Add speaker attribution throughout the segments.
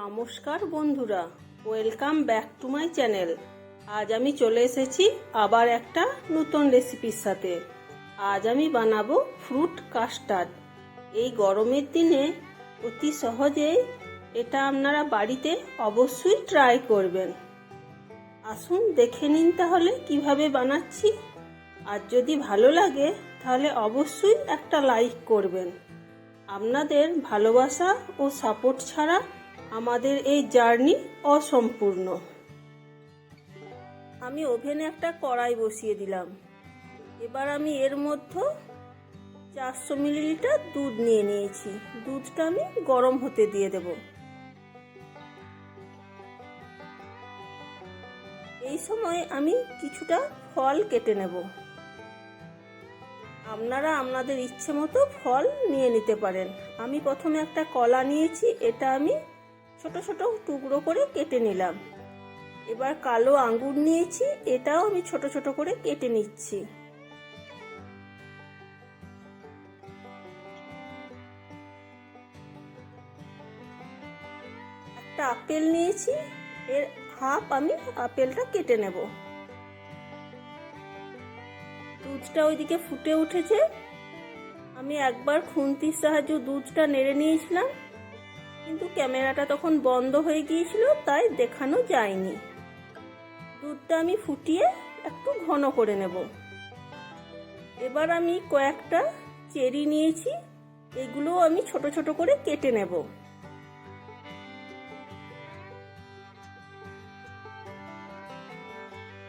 Speaker 1: নমস্কার বন্ধুরা, welcome back to my channel. আজ আমি চলে এসেছি আবার একটা নতুন রেসিপির সাথে। আজ আমি বানাবো ফ্রুট কাস্টার্ড। এই গরমের দিনে অতি সহজেই এটা আপনারা বাড়িতে অবশ্যই ট্রাই করবেন। আসুন দেখে নিন তাহলে কীভাবে বানাচ্ছি। আর যদি ভালো লাগে, তাহলে অবশ্যই একটা লাইক করবেন। আপনাদের ভালোবাসা ও সাপোর্ট ছাড়া আমাদের এই জার্নি অসম্পূর্ণ। আমি ওভেনে একটা কড়াই বসিয়ে দিলাম। এবার আমি এর মধ্যে চারশো মিলিলিটার দুধ নিয়ে নিয়েছি। দুধটা আমি গরম হতে দিয়ে দেব। এই সময় আমি কিছুটা ফল কেটে নেব। আপনারা আপনাদের ইচ্ছে মতো ফল নিয়ে নিতে পারেন। আমি প্রথমে একটা কলা নিয়েছি, এটা আমি ছোট ছোট টুকরো করে কেটে নিলাম। এবার কালো আঙ্গুর নিয়েছি, এটাও আমি ছোট ছোট করে কেটে নিচ্ছি। একটা আপেল নিয়েছি, এর হাফ আমি আপেলটা কেটে নেব। দুধটা ওইদিকে ফুটে উঠেছে। আমি একবার খুন্তির সাহায্যে দুধটা নেড়ে নিয়েছিলাম। কিন্তু ক্যামেরাটা তখন বন্ধ হয়ে গিয়েছিল, তাই দেখানো যায়নি। দুধটা আমি ফুটিয়ে একটু ঘন করে নেব। এবার আমি কয়েকটা চেরি নিয়েছি এগুলো আমি ছোট ছোট করে কেটে নেব।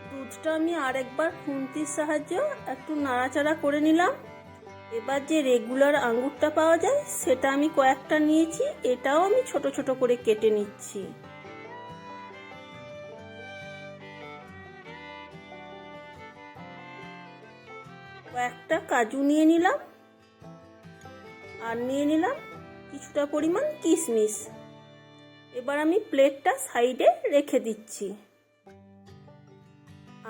Speaker 1: দুধটা আমি আরেকবার খুন্তির সাহায্যে একটু নাড়াচাড়া করে নিলাম। এবার যে রেগুলার আঙ্গুরটা পাওয়া যায়, সেটা আমি কয়েকটা নিয়েছি, এটাও আমি ছোট ছোট করে কেটে নিচ্ছি। কয়েকটা কাজু নিয়ে নিলাম, আর নিয়ে নিলাম কিছুটা পরিমাণ কিশমিশ। এবার আমি প্লেটটা সাইডে রেখে দিচ্ছি।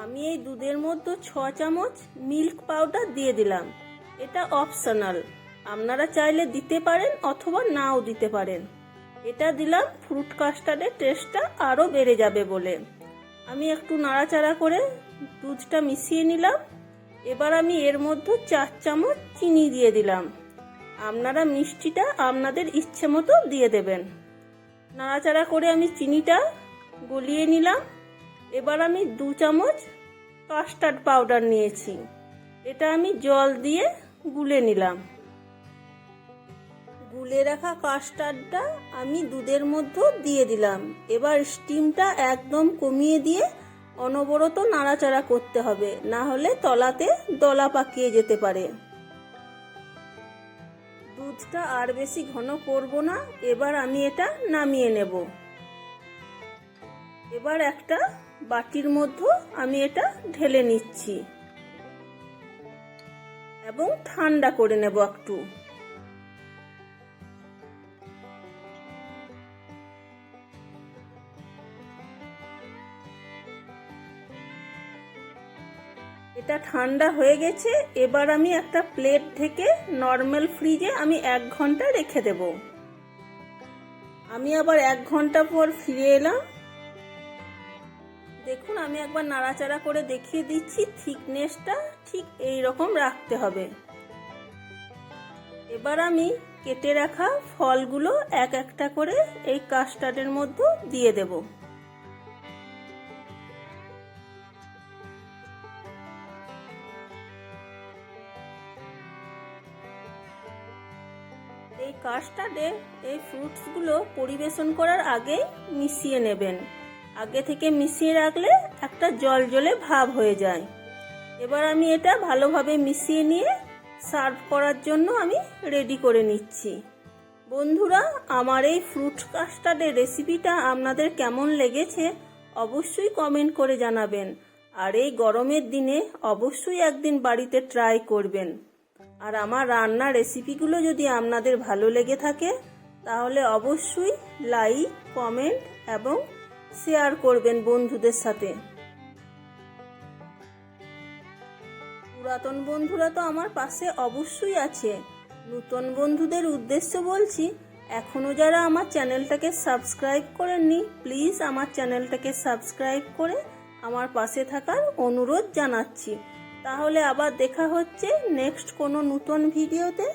Speaker 1: আমি এই দুধের মধ্যে ছ চামচ মিল্ক পাউডার দিয়ে দিলাম। এটা অপশনাল আপনারা চাইলে দিতে পারেন অথবা নাও দিতে পারেন। এটা দিলাম ফ্রুট কাস্টার্ডের টেস্টটা আরও বেড়ে যাবে বলে। আমি একটু নাড়াচাড়া করে দুধটা মিশিয়ে নিলাম। এবার আমি এর মধ্যে চার চামচ চিনি দিয়ে দিলাম। আপনারা মিষ্টিটা আপনাদের ইচ্ছে মতো দিয়ে দেবেন। নাড়াচাড়া করে আমি চিনিটা গলিয়ে নিলাম। এবার আমি দু চামচ কাস্টার্ড পাউডার নিয়েছি। এটা আমি জল দিয়ে গুলে নিলাম। গুলে রাখা কাস্টার্ডটা আমি দুধের মধ্যে দিয়ে দিলাম। এবার স্টিমটা একদম কমিয়ে দিয়ে অনবরত নাড়াচাড়া করতে হবে, না হলে তলাতে দলা পাকিয়ে যেতে পারে। দুধটা আর বেশি ঘন করব না, এবার আমি এটা নামিয়ে নেব। এবার একটা বাটির মধ্যে আমি এটা ঢেলে নিচ্ছি। এবং ঠান্ডা করে নেব একটু। এটা ঠান্ডা হয়ে গেছে, এবার আমি একটা প্লেট থেকে নর্মাল ফ্রিজে আমি এক ঘণ্টা রেখে দেব। আমি আবার এক ঘণ্টা পর ফিরে এলাম। দেখুন, আমি একবার নাড়াচাড়া করে দেখিয়ে দিচ্ছি, থিকনেসটা ঠিক এই রকম রাখতে হবে। এবার আমি কেটে রাখা ফলগুলো এক একটা করে এই কাস্টার্ডের মধ্যে দিয়ে দেব। এই কাস্টার্ডে এই ফ্রুটসগুলো পরিবেশন করার আগেই মিশিয়ে নেবেন। আগে থেকে মিশিয়ে রাখলে একটা জল জলে ভাব হয়ে যায়। এবার আমি এটা ভালোভাবে মিশিয়ে নিয়ে সার্ভ করার জন্য আমি রেডি করে নিচ্ছি। বন্ধুরা, আমার এই ফ্রুট কাস্টার্ডের রেসিপিটা আপনাদের কেমন লেগেছে অবশ্যই কমেন্ট করে জানাবেন। আর এই গরমের দিনে অবশ্যই একদিন বাড়িতে ট্রাই করবেন। আর আমার রান্নার রেসিপিগুলো যদি আপনাদের ভালো লেগে থাকে, তাহলে অবশ্যই লাইক, কমেন্ট এবং শেয়ার করবেন বন্ধুদের সাথে। পুরাতন বন্ধুরা তো আমার পাশে অবশ্যই আছে। নতুন বন্ধুদের উদ্দেশ্য বলছি এখনও যারা আমার চ্যানেলটাকে সাবস্ক্রাইব করেননি, প্লিজ আমার চ্যানেলটাকে সাবস্ক্রাইব করে আমার পাশে থাকার অনুরোধ জানাচ্ছি। তাহলে আবার দেখা হচ্ছে নেক্সট কোনো নতুন ভিডিওতে।